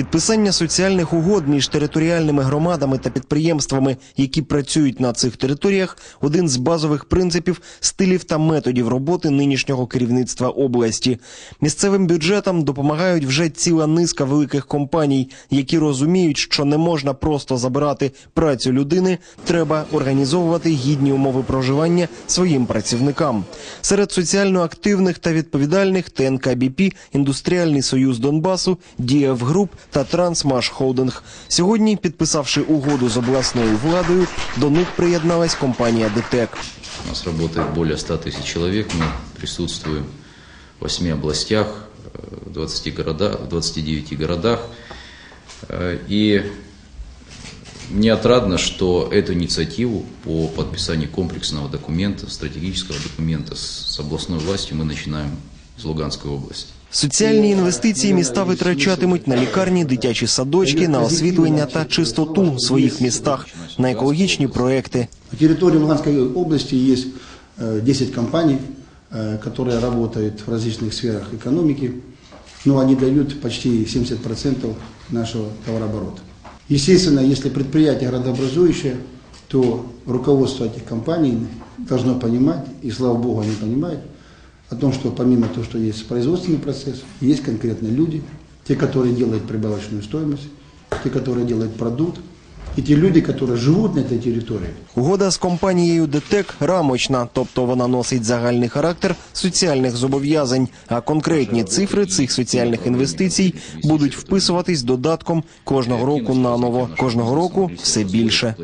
Підписання соціальних угод між територіальними громадами та підприємствами, які працюють на цих територіях, один з базових принципів, стилів та методів роботи нинішнього керівництва області. Місцевим бюджетам допомагають вже ціла низка великих компаній, які розуміють, що не можна просто забирати працю людини, треба організовувати гідні умови проживання своїм працівникам. Серед соціально активних та відповідальних ТНК БП, Індустріальний союз Донбасу, Дієв Груп та Трансмаш Холдинг. Сьогодні, підписавши угоду з обласною владою, до них приєдналась компанія ДТЕК. У нас работает более 100 тысяч человек. Мы присутствуем в 8 областях, э, в 20 города, в 29 городах. Э, И мне отрадно, что эту инициативу по подписанию комплексного документа, стратегического документа с с областной властью мы начинаем с Луганской области. Соціальні інвестиції міста витрачатимуть на лікарні, дитячі садочки, на освітлення та чистоту в своїх містах, на екологічні проекти. На территории Луганской области есть э, 10 компаний, э, которые работают в различных сферах экономики, но они дают почти 70% нашего товарооборота. Естественно, если предприятие градообразующее, то руководство этих компаний должно понимать, и слава богу они понимают, о том, что помимо того, что есть производственный процесс, есть конкретно люди, те, которые делают прибавочную стоимость, те, которые делают продукт, и те люди, которые живут на этой территории. Угода з компанією ДТЕК рамочна, тобто вона носить загальний характер соціальних зобов'язань, а конкретні цифри цих соціальних інвестицій будуть вписуватись додатком кожного року наново. Кожного року все більше.